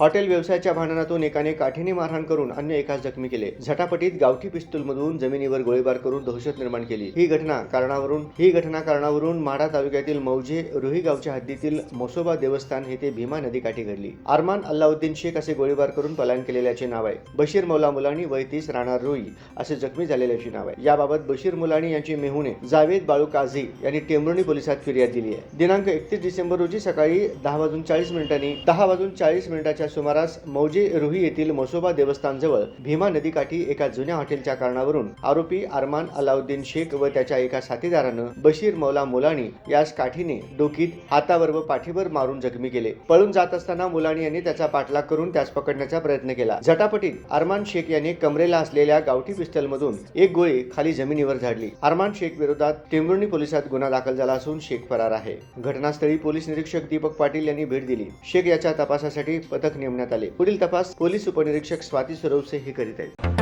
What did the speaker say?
Hotel व्यवसायाच्या भांडणातून एकाने काठीने मारहाण करून अन्य एकास जखमी केले. झटापटीत गावठी पिस्तूलमधून जमिनीवर गोळीबार करून दहशत निर्माण केली. ही घटना कारणावरून ही घटना कारणावरून माढा तालुक्यातील मौजे रुही गावच्या हद्दीतील मोसोबा देवस्थान येथे भीमा नदीकाठी घडली. अरमान अल्लाउद्दीन शेख असे गोळीबार करून पलायन केलेल्याचे नाव आहे. बशीर मौला मुलानी वैतीस राणा रुई असे जखमी झालेल्याचे नाव आहे. याबाबत बशीर मुलानी यांची मेहुणे जावेद बाळू काझी यांनी टेंभुर्णी पोलिसात फिर्याद दिली आहे. दिनांक एकतीस डिसेंबर रोजी सकाळी दहा वाजून चाळीस मिनिटांनी दहा वाजून चाळीस मिनिटाच्या सुमारास मौजे रुही येथील मोसोबा देवस्थानजवळ भीमा नदीकाठी एका जुन्या हॉटेलच्या कारणावरून आरोपी अरमान अलाउद्दीन शेख व त्याच्या एका साथीदारानं बशीर मौला मुलाणी यास काठीने डोकीत हातावर व पाठीवर मारून जखमी केले. पळून जात असताना मुलानी यांनी त्याचा पाठलाग करून त्यास पकडण्याचा प्रयत्न केला. झटापटीत अरमान शेख यांनी कमरेला असलेल्या गावठी पिस्टलमधून एक गोळी खाली जमिनीवर झाडली. अरमान शेख विरोधात टेंबुर्णी पोलिसात गुन्हा दाखल झाला असून शेख फरार आहे. घटनास्थळी पोलीस निरीक्षक दीपक पाटील यांनी भेट दिली. शेख याच्या तपासासाठी पथक नेमण्यात आले. पुढील तपास पोलीस उपनिरीक्षक स्वाती सुरवसे हे करीत आहेत.